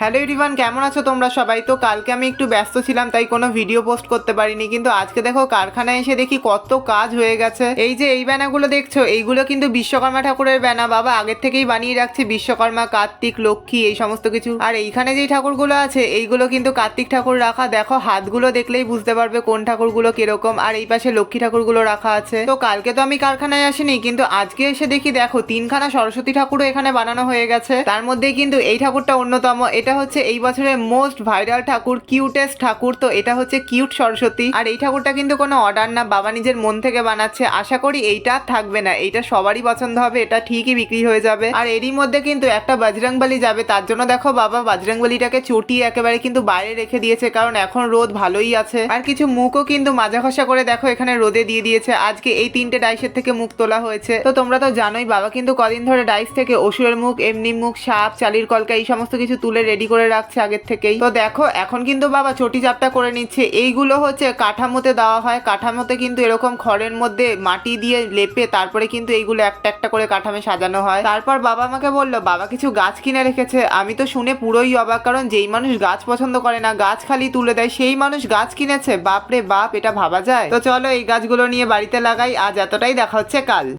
Hello everyone কেমন আছো তোমরা সবাই? তো কালকে আমি একটু ব্যস্ত ছিলাম, তাই কোনো ভিডিও পোস্ট করতে পারিনি। কিন্তু আজকে দেখো, কারখানায় এসে দেখি কত কাজ হয়ে গেছে। এই যে এই ব্যানাগুলো দেখছ, এইগুলো কিন্তু বিশ্বকর্মা ঠাকুরের ব্যানা, বাবা। আগের থেকেই বানিয়ে রাখছে বিশ্বকর্মা, কার্তিক, লক্ষ্মী, এই সমস্ত কিছু। আর এইখানে যেই ঠাকুরগুলো আছে, এইগুলো কিন্তু কার্তিক ঠাকুর রাখা। দেখো, হাতগুলো দেখলেই বুঝতে পারবে কোন ঠাকুরগুলো কীরকম, আর এই পাশে লক্ষ্মী ঠাকুরগুলো রাখা আছে। তো কালকে তো আমি কারখানায় আসিনি, কিন্তু আজকে এসে দেখি, দেখো, তিনখানা সরস্বতী ঠাকুরও এখানে বানানো হয়ে গেছে। তার মধ্যেই কিন্তু এই ঠাকুরটা অন্যতম। এটা হচ্ছে এই বছরের মোস্ট ভাইরাল ঠাকুর কিউটেস্ট ঠাকুর। তো এটা হচ্ছে কিউট সরস্বতী। আর এই ঠাকুরটা কিন্তু কোনো অর্ডার না, বাবা নিজের মন থেকে বানাচ্ছে। আশা করি এইটা থাকবে না। এইটা সবারই পছন্দ হবে, এটা ঠিকই বিক্রি হয়ে যাবে। আর এরই মধ্যে কিন্তু একটা বজরংবলী যাবে। তার জন্য দেখো বাবা, বজরংবলীটাকে চটিয়ে একেবারে কিন্তু বাইরে রেখে দিয়েছে, কারণ এখন রোদ ভালোই আছে। আর কিছু মুখও কিন্তু মাজা খসা করে দেখো এখানে রোদে দিয়ে দিয়েছে। আজকে এই তিনটে ডাইসের থেকে মুখ তোলা হয়েছে। তো তোমরা তো জানোই, বাবা কিন্তু কদিন ধরে ডাইস থেকে অসুরের মুখ এমনি মুখ, সাপ, চালির কলকা, এই সমস্ত কিছু তুলে রেডি করে রাখছে আগের থেকেই। তো দেখো, এখন কিন্তু বাবা চটি চাপটা করে নিচ্ছে। এইগুলো হচ্ছে কাঠামোতে দেওয়া হয়। কাঠামোতে কিন্তু এরকম খড়ের মধ্যে মাটি দিয়ে লেপে তারপরে কিন্তু এইগুলো একটা একটা করে কাঠামে সাজানো হয়। তারপর বাবা আমাকে বলল, বাবা, কিছু গাছ কিনে রেখেছে। আমি তো শুনে পুরোই অবাক, কারণ যেই মানুষ গাছ পছন্দ করে না, গাছ খালি তুলে দেয়, সেই মানুষ গাছ কিনেছে। বাপ রে বাপ, এটা ভাবা যায়? তো চলো এই গাছগুলো নিয়ে বাড়িতে লাগাই। আজ এতটাই, দেখা হচ্ছে কাল।